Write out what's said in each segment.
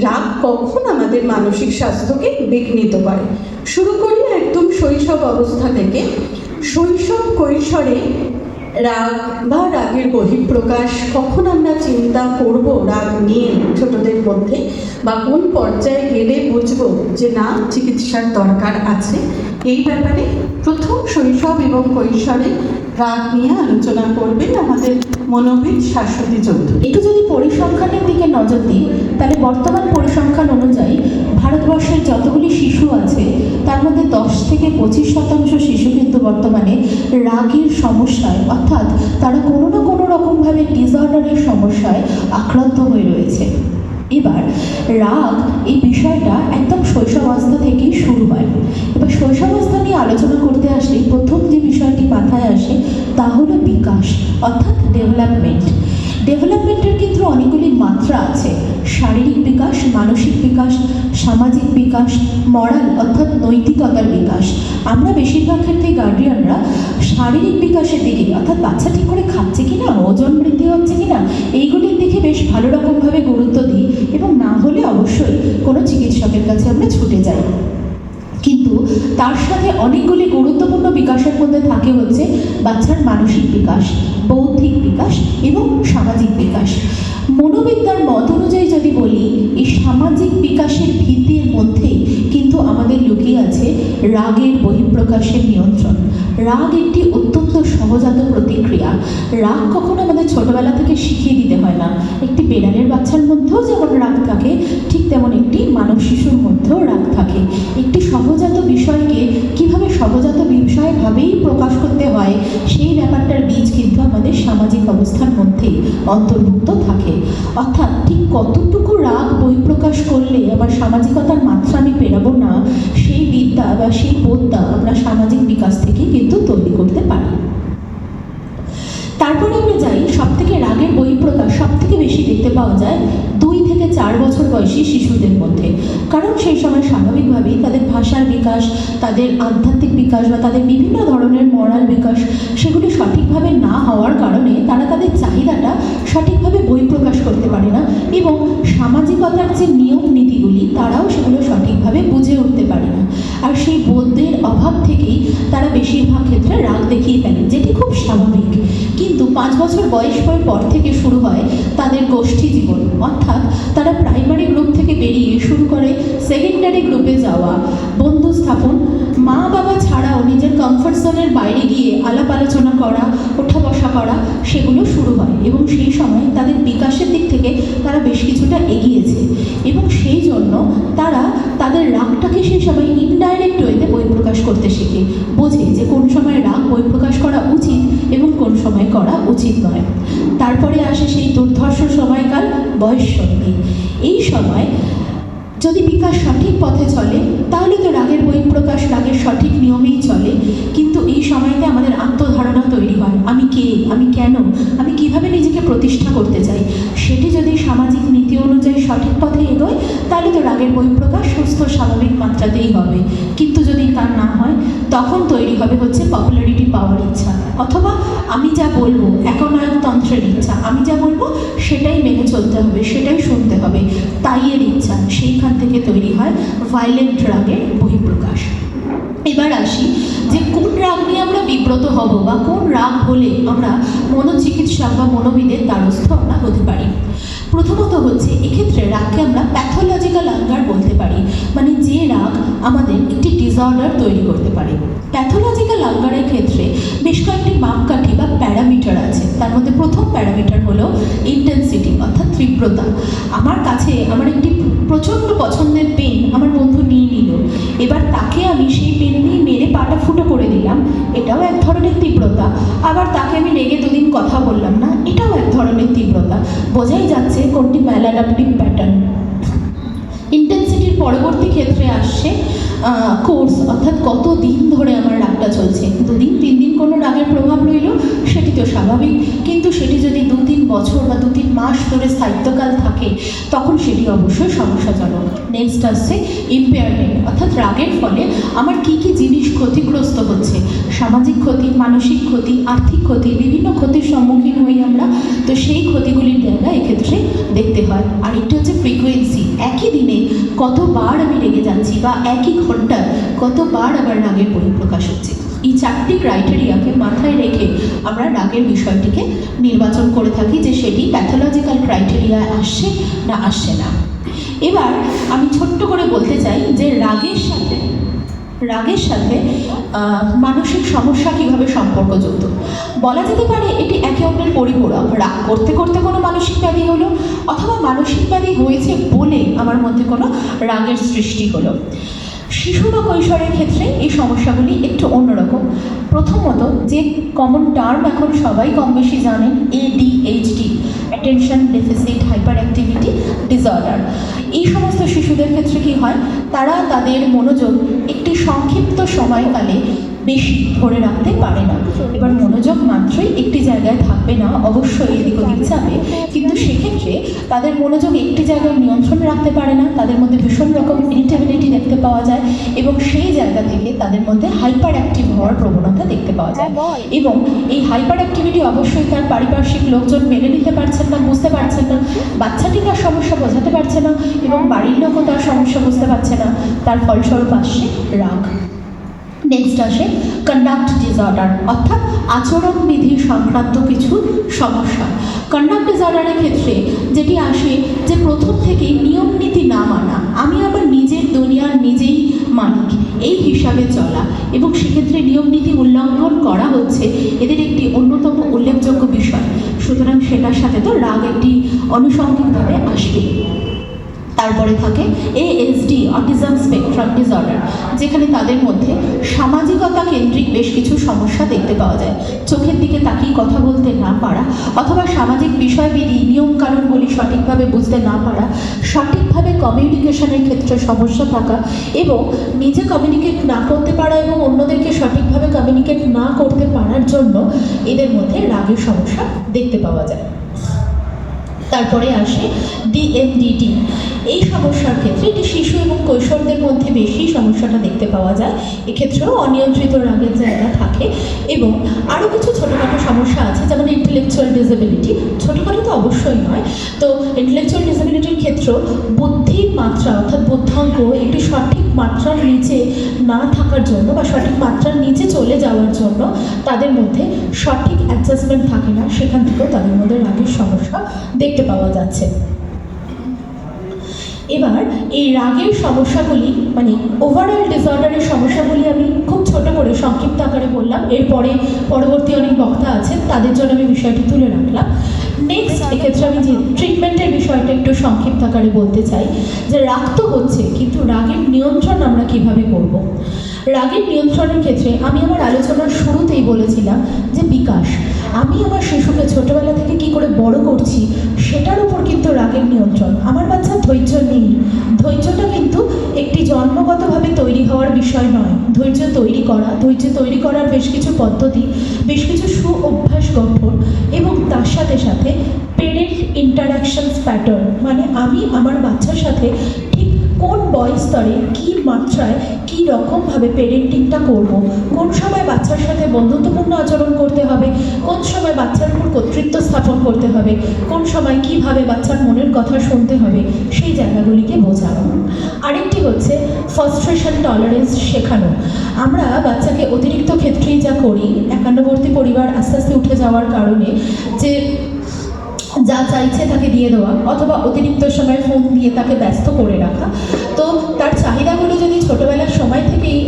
রাগ কখন আমাদের মানসিক স্বাস্থ্যকে বিঘ্নিত করে? শুরু করি একদম শৈশব অবস্থা থেকে শৈশব কৈশোরে রাগ বা রাগের বহিঃপ্রকাশ কখন আমরা চিন্তা করব, রাগ নিয়ে ছোটদের মধ্যে? বা কোন পর্যায়ে গেলে বুঝব যে না, চিকিৎসার দরকার আছে? এই ব্যাপারে প্রথম শৈশব এবং কৈশোরে রাগ নিয়ে আলোচনা করবেন আমাদের মনোবিদ শাশ্বতী চৌধুরী। একটু যদি পরিসংখ্যানের দিকে নজর দিই, তাহলে বর্তমান পরিসংখ্যান অনুযায়ী ভারতবর্ষের যতগুলি শিশু আছে, তার মধ্যে দশ থেকে পঁচিশ শতাংশ শিশু কিন্তু বর্তমানে রাগের সমস্যায়, অর্থাৎ তারা কোনো না কোনো রকমভাবে ডিসঅর্ডারের সমস্যায় আক্রান্ত হয়ে রয়েছে। এবার রাগ এই বিষয়টা একদম শৈশবাবস্থা থেকেই শুরু হয়। এবার শৈশবাবস্থা নিয়ে আলোচনা করতে আসলে প্রথম যে বিষয়টি মাথায় আসে তা হলো বিকাশ, অর্থাৎ ডেভেলপমেন্ট ডেভেলপমেন্টের কিন্তু অনেকগুলি মাত্রা আছে। শারীরিক বিকাশ, মানসিক বিকাশ, সামাজিক বিকাশ মরাল অর্থাৎ নৈতিকতার বিকাশ। আমরা বেশিরভাগ ক্ষেত্রে গার্ডিয়ানরা শারীরিক বিকাশের দিকে, অর্থাৎ বাচ্চা ঠিক করে খাচ্ছে কি না ওজন বৃদ্ধি হচ্ছে কি না এইগুলির দিকে বেশ ভালো রকমভাবে গুরুত্ব দিই এবং না হলে অবশ্যই কোনো চিকিৎসকের কাছে আমরা ছুটে যাই। কিন্তু তার সাথে অনেকগুলি গুরুত্বপূর্ণ বিকাশের মধ্যে থাকে হচ্ছে বাচ্চার মানসিক বিকাশ, বৌদ্ধিক বিকাশ এবং সামাজিক বিকাশ। মনোবিদ্যার মত অনুযায়ী যদি বলি, এই সামাজিক বিকাশের ভিত্তির মধ্যেই কিন্তু আমাদের লুকিয়ে আছে রাগের বহিঃপ্রকাশের নিয়ন্ত্রণ। রাগ একটি অত্যন্ত সহজাত প্রতিক্রিয়া। রাগ কখনো আমাদের ছোটবেলা থেকে শিখিয়ে দিতে হয় না। একটি বেড়ালের বাচ্চার মধ্যেও যেমন রাগ থাকে, ঠিক তেমন একটি মানব শিশুর মধ্যেও রাগ থাকে। একটি সহজাত বিষয়কে কীভাবে সহজাত বিষয়ভাবেই প্রকাশ করতে হয়, সেই ব্যাপারটার বীজ কিন্তু আমাদের সামাজিক অবস্থার মধ্যেই অন্তর্ভুক্ত থাকে। অর্থাৎ ঠিক কতটুকু রাগ বহিঃপ্রকাশ করলে আমার সামাজিকতার মাত্রা আমি পেরাবো না বিদ্যা বা সেই বোধটা আমরা সামাজিক বিকাশ থেকে কিন্তু তৈরি করতে পারি। তারপরে আমরা যাই সব থেকে রাগের বহিঃপ্রকাশ সব থেকে বেশি দেখতে পাওয়া যায় দুই থেকে চার বছর বয়সী শিশুদের মধ্যে। কারণ সেই সময় স্বাভাবিকভাবেই তাদের ভাষার বিকাশ, তাদের আধ্যাত্মিক বিকাশ বা তাদের বিভিন্ন ধরনের মরাল বিকাশ সেগুলি সঠিকভাবে না হওয়ার কারণে তারা তাদের চাহিদাটা সঠিকভাবে বহিঃপ্রকাশ করতে পারে না এবং সামাজিকতার যে নিয়ম নীতিগুলি, তারাও সেগুলো সঠিকভাবে বুঝে উঠতে পারে না। আর সেই বোধের অভাব থেকেই তারা বেশিরভাগ ক্ষেত্রে রাগ দেখিয়ে ফেলে, যেটি খুব স্বাভাবিক। কিন্তু পাঁচ বছর বয়স হওয়ার পর থেকে শুরু হয় তাদের গোষ্ঠী জীবন। অর্থাৎ তারা প্রাইমারি গ্রুপ থেকে বেরিয়ে শুরু করে সেকেন্ডারি গ্রুপে যাওয়া, বন্ধু স্থাপন মা বাবা ছাড়াও নিজের কমফর্ট জোনের বাইরে গিয়ে আলাপ আলোচনা করা, ওঠা বসা করা, সেগুলো শুরু হয় এবং সেই সময় তাদের বিকাশের দিক থেকে তারা বেশ কিছুটা এগিয়েছে এবং সেই জন্য তারা তাদের রাগটাকে সেই সময় ইনডাইরেক্ট ওয়েতে বহিঃপ্রকাশ করতে শেখে, বোঝে যে কোন সময় রাগ বহিঃপ্রকাশ করা উচিত এবং কোন সময় করা উচিত নয়। তারপরে আসে সেই দুর্ধর্ষ সময়কাল বয়ঃসন্ধি। এই সময় যদি বিকাশ সঠিক পথে চলে, তাহলে তো রাগের বহিঃপ্রকাশ রাগের সঠিক নিয়মেই চলে। কিন্তু এই সময়তে আমাদের আত্মধারণা তৈরি হয়। আমি কে? আমি কেন? আমি কীভাবে নিজেকে প্রতিষ্ঠা করতে চাই? সেটি যদি সামাজিক তাহলে তো রাগের বহিঃপ্রকাশ সুস্থ স্বাভাবিক মাত্রাতেই হবে। কিন্তু যদি তা না হয়, তখন তৈরি হবে হচ্ছে পপুলারিটি পাওয়ার ইচ্ছা। অথবা আমি যা বলব, একনায়কতন্ত্রের ইচ্ছা। আমি যা বলব, সেটাই মেনে চলতে হবে, সেটাই শুনতে হবে। তাইয়ের ইচ্ছা। সেইখান থেকে তৈরি হয় ভায়োলেন্ট রাগের বহিঃপ্রকাশ এবার আসি যে কোন রাগ নিয়ে আমরা বিব্রত হব বা কোন রাগ হলে আমরা মনোচিকিৎসক বা মনোবিদের দ্বারস্থ আমরা হতে পারি। প্রথমত হচ্ছে, এক্ষেত্রে রাগকে আমরা প্যাথোলজিক্যাল আঙ্গার বলতে পারি। মানে যে রাগ আমাদের একটি ডিসঅর্ডার তৈরি করতে পারে। প্যাথোলজিক্যাল আঙ্গারের ক্ষেত্রে বেশ কয়েকটি মাপকাঠি বা প্যারামিটার আছে। তার মধ্যে প্রথম প্যারামিটার হলো ইন্টেন্সিটি অর্থাৎ তীব্রতা। আমার কাছে আমার একটি প্রচণ্ড পছন্দের পেন আমার বন্ধু নিয়ে নিল। এবার তাকে আমি সেই পেন নিয়ে মেরে পাটা ফুটো করে দিলাম, এটাও এক ধরনের তীব্রতা। আবার তাকে আমি রেগে দুদিন কথা বললাম না, এটাও এক ধরনের তীব্রতা। বোঝাই যাচ্ছে কোনটি ম্যালাডাপটিভ প্যাটার্ন। ইন্টেন্সিটির পরবর্তী ক্ষেত্রে আসছে কোর্স অর্থাৎ কত দিন ধরে আমার রাগটা চলছে। দুদিন, তিন দিন কোনো রাগের প্রভাব রইল, সেটি তো স্বাভাবিক। কিন্তু সেটি যদি দু তিন বছর বা দু তিন মাস ধরে স্থায়িত্বকাল থাকে, তখন সেটি অবশ্যই সমস্যাজনক। নেক্সট আসছে ইম্পেয়ারমেন্ট অর্থাৎ রাগের ফলে আমার কি কি জিনিস ক্ষতিগ্রস্ত হচ্ছে? সামাজিক ক্ষতি, মানসিক ক্ষতি, আর্থিক ক্ষতি, বিভিন্ন ক্ষতির সম্মুখীন হই আমরা। তো সেই ক্ষতিগুলির জায়গা এক্ষেত্রে দেখতে হয়। আর একটি হচ্ছে ফ্রিকোয়েন্সি একই দিনে কতবার আমি রেগে যাচ্ছি বা একই ঘন্টায় কতবার আমার রাগের পরিপ্রকাশ হচ্ছে? এই চারটি ক্রাইটেরিয়াকে মাথায় রেখে আমরা রাগের বিষয়টিকে নির্বাচন করে থাকি যে সেটি প্যাথোলজিক্যাল ক্রাইটেরিয়া আসছে না আসছে না। এবার আমি ছোট্ট করে বলতে চাই যে রাগের সাথে রাগের সাথে মানসিক সমস্যা কীভাবে সম্পর্কযুক্ত? বলা যেতে পারে এটি একে অপরের পরিপূরক। রাগ করতে করতে কোনো মানসিক ব্যাধি হলো, অথবা মানসিক ব্যাধি হয়েছে বলে আমার মধ্যে কোনো রাগের সৃষ্টি হলো। শিশু বা কৈশোরের ক্ষেত্রে এই সমস্যাগুলি একটু অন্যরকম। প্রথমত, যে কমন টার্ম এখন সবাই কম বেশি জানেন ADHD attention deficit hyperactivity disorder এই সমস্ত শিশুদের ক্ষেত্রে কি হয়? তারা তাদের মনোযোগ একটি সংক্ষিপ্ত সময়কালে বেশি ধরে রাখতে পারে না। এবার মনোযোগ মাত্রই একটি জায়গায় থাকবে না। অবশ্যই এদিক ওদিক যাবে। কিন্তু সেক্ষেত্রে তাদের মনোযোগ একটি জায়গায় নিয়ন্ত্রণ রাখতে পারে না তাদের মধ্যে ভীষণ রকম ইরিটেবিলিটি দেখতে পাওয়া যায় এবং সেই জায়গা থেকে তাদের মধ্যে হাইপার অ্যাক্টিভ হওয়ার প্রবণতা দেখতে পাওয়া যায়। এবং এই হাইপার অ্যাক্টিভিটি অবশ্যই তার পারিপার্শ্বিক লোকজন মেনে নিতে পারছেন না বুঝতে পারছেন না বাচ্চাটি তার সমস্যা বোঝাতে পারছে না এবং বাড়ির লোকও তার সমস্যা বুঝতে পারছে না তার ফলস্বরূপ আসছে রাগ। নেক্সট আসে কন্ডাক্ট ডিসঅর্ডার অর্থাৎ আচরণবিধি সংক্রান্ত কিছু সমস্যা। কন্ডাক্ট ডিসঅর্ডারের ক্ষেত্রে যেটি আসে যে প্রথম থেকেই নিয়ম নীতি না মানা, আমি আমার নিজের দুনিয়ার নিজেই মালিক, এই হিসাবে চলা। এবং সেক্ষেত্রে নিয়ম নীতি উল্লঙ্ঘন করা হচ্ছে, এদের একটি অন্যতম উল্লেখযোগ্য বিষয়। সুতরাং সেটার সাথে তো রাগ একটি আনুষঙ্গিকভাবে আসবেই। তারপরে থাকে এএসডি অটিজম স্পেকট্রাম ডিসঅর্ডার যেখানে তাদের মধ্যে সামাজিকতা কেন্দ্রিক বেশ কিছু সমস্যা দেখতে পাওয়া যায়। চোখের দিকে তাকিয়ে কথা বলতে না পারা অথবা সামাজিক বিষয়বিধি নিয়মকানুনগুলি সঠিকভাবে বুঝতে না পারা, সঠিকভাবে কমিউনিকেশনের ক্ষেত্রে সমস্যা থাকা এবং নিজে কমিউনিকেট না করতে পারা এবং অন্যদেরকে সঠিকভাবে কমিউনিকেট না করতে পারার জন্য এদের মধ্যে রাগের সমস্যা দেখতে পাওয়া যায়। তারপরে আসে ডিএমডিটি এই সমস্যার ক্ষেত্রে এটি শিশু এবং কৈশোরদের মধ্যে বেশি সমস্যাটা দেখতে পাওয়া যায়। এক্ষেত্রেও অনিয়ন্ত্রিত রাগের জায়গা থাকে এবং আরও কিছু ছোটোখাটো সমস্যা আছে, যেমন ইন্টেলেকচুয়াল ডিসেবিলিটি ছোটোখাটো তো অবশ্যই নয়। তো ইন্টেলেকচুয়াল ডিসেবিলিটির ক্ষেত্রেও বুদ্ধির মাত্রা, অর্থাৎ বুদ্ধাঙ্ক, একটি সঠিক মাত্রার নিচে না থাকার জন্য বা সঠিক মাত্রার নিচে চলে যাওয়ার জন্য তাদের মধ্যে সঠিক অ্যাডজাস্টমেন্ট থাকে না। সেখান থেকেও তাদের মধ্যে রাগের সমস্যা দেখতে পাওয়া যাচ্ছে। এবার এই রাগের সমস্যাগুলি মানে ওভারঅল ডিসঅর্ডারের সমস্যাগুলি আমি খুব ছোট করে সংক্ষিপ্ত আকারে বললাম। এরপরে পরবর্তী অনেক বক্তা আছেন তাদের জন্য আমি বিষয়টি তুলে রাখলাম। নেক্সট এক্ষেত্রে আমি যে ট্রিটমেন্টের বিষয়টা একটু সংক্ষিপ্ত আকারে বলতে চাই যে রাগ তো হচ্ছে কিন্তু রাগের নিয়ন্ত্রণ আমরা কীভাবে করব। রাগের নিয়ন্ত্রণের ক্ষেত্রে আমি আমার আলোচনার শুরুতেই বলেছিলাম যে বিকাশ। আমি আমার শিশুকে ছোটবেলা থেকে কি করে বড় করছি, সেটার উপর কিন্তু রাগের নিয়ন্ত্রণ। আমার বাচ্চার ধৈর্য নেই। ধৈর্যটা কিন্তু একটি জন্মগতভাবে তৈরি হওয়ার বিষয় নয়। ধৈর্য তৈরি করা, ধৈর্য তৈরি করার বেশ কিছু পদ্ধতি, বেশ কিছু সু অভ্যাস গঠন এবং তার সাথে সাথে পেরেন্ট ইন্টারাকশনস প্যাটার্ন মানে আমি আমার বাচ্চার সাথে ঠিক কোন বয়স স্তরে কী মাত্রায় কী রকমভাবে পেরেন্টিংটা করব? কোন সময় বাচ্চার সাথে বন্ধুত্বপূর্ণ আচরণ করতে হবে? কোন সময় বাচ্চার উপর কর্তৃত্ব স্থাপন করতে হবে? কোন সময় কীভাবে বাচ্চার মনের কথা শুনতে হবে? সেই জায়গাগুলিকে বোঝানো। আরেকটি হচ্ছে ফ্রাস্ট্রেশন টলারেন্স শেখানো। আমরা বাচ্চাকে অতিরিক্ত ক্ষেত্রেই যা করি, একান্নবর্তী পরিবার আস্তে আস্তে উঠে যাওয়ার কারণে যে যা চাইছে তাকে দিয়ে দেওয়া, অথবা অতিরিক্ত সময় ফোন দিয়ে তাকে ব্যস্ত করে রাখা। তো তার চাহিদাগুলো যদি ছোটোবেলার সময় থেকেই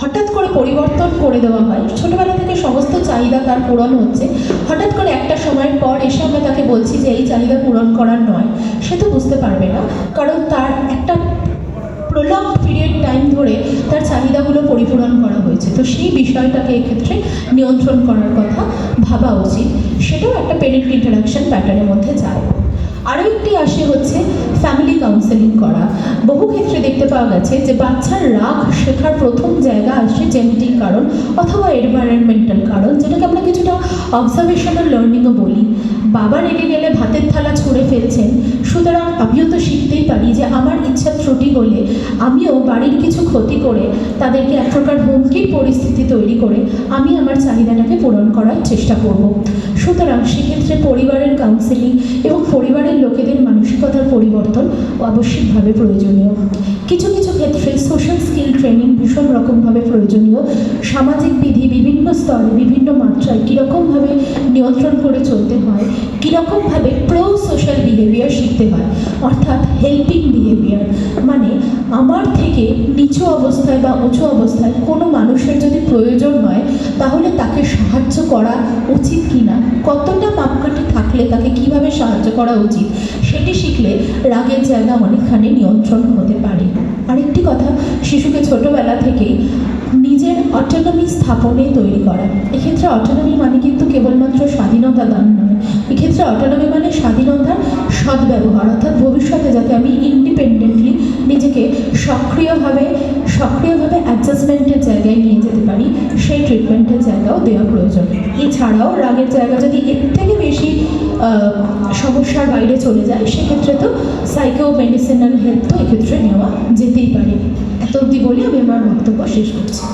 হঠাৎ করে পরিবর্তন করে দেওয়া হয়, ছোটোবেলা থেকে সমস্ত চাহিদা তার পূরণ হচ্ছে। হঠাৎ করে একটা সময়ের পর এসে আমরা তাকে বলছি যে, এই চাহিদা পূরণ করার নয়। সে তো বুঝতে পারবে না, কারণ তার একটা টাইম ধরে তার চাহিদাগুলো পরিপূরণ করা হয়েছে। তো সেই বিষয়টাকে এক্ষেত্রে নিয়ন্ত্রণ করার কথা ভাবা উচিত। সেটাও একটা পেরেন্ট ইন্টারাকশন প্যাটার্নের মধ্যে যায়। আরও একটি আসে হচ্ছে ফ্যামিলি কাউন্সেলিং করা। বহু ক্ষেত্রে দেখতে পাওয়া গেছে যে বাচ্চার রাগ শেখার প্রথম জায়গা আসছে জেনেটিক কারণ অথবা এনভায়রনমেন্টাল কারণ, যেটাকে আমরা কিছুটা অবজারভেশনাল লার্নিংও বলি। বাবা রেগে গেলে ভাতের থালা ছুঁড়ে ফেলছেন সুতরাং আমিও তো শিখতেই পারি যে আমার ইচ্ছা ত্রুটি হলে আমিও বাড়ির কিছু ক্ষতি করে তাদেরকে এক প্রকার হুমকির পরিস্থিতি তৈরি করে আমি আমার চাহিদাটাকে পূরণ করার চেষ্টা করব। সুতরাং সেক্ষেত্রে পরিবারের কাউন্সিলিং এবং পরিবারের লোকেদের মানসিকতার পরিবর্তন অবশ্যইভাবে প্রয়োজনীয়। কিছু কিছু ক্ষেত্রে সোশ্যাল স্কিল ট্রেনিং ভীষণ রকমভাবে প্রয়োজনীয়। সামাজিক বিধি বিভিন্ন স্তরে বিভিন্ন মাত্রায় কীরকমভাবে নিয়ন্ত্রণ করে চলতে হয়, কীরকমভাবে প্রো সোশ্যাল বিহেভিয়ার শিখতে হয়, অর্থাৎ হেল্পিং বিহেভিয়ার মানে আমার থেকে নিচু অবস্থায় বা উঁচু অবস্থায় কোনো মানুষের যদি প্রয়োজন হয়, তাহলে তাকে সাহায্য করা উচিত কি না কতটা মাপকাঠি থাকলে তাকে কীভাবে সাহায্য করা উচিত, সেটি শিখলে রাগের জায়গা অনেকখানি নিয়ন্ত্রণ হতে পারে। আরেকটি কথা, শিশুকে ছোটবেলা থেকেই নিজের অটোনমি স্থাপনে তৈরি করা। এক্ষেত্রে অটোনমি মানে কিন্তু কেবলমাত্র স্বাধীনতা দান নয়। এক্ষেত্রে অটোনমি মানে স্বাধীনতার সদ্ব্যবহার, অর্থাৎ ভবিষ্যতে যাতে আমি ইন্ডিপেন্ডেন্টলি নিজেকে সক্রিয়ভাবে সক্রিয়ভাবে অ্যাডজাস্টমেন্টের জায়গায় নিয়ে যেতে পারি, সেই ট্রিটমেন্টের জায়গাও দেওয়া প্রয়োজন। এছাড়াও রাগের জায়গা যদি এর থেকে বেশি সমস্যার বাইরে চলে যায়, সেক্ষেত্রে তো সাইকো মেডিসিনাল হেল্প তো এক্ষেত্রে নেওয়া যেতেই পারে। এত অবধি বলে আমি আমার বক্তব্য শেষ করছি।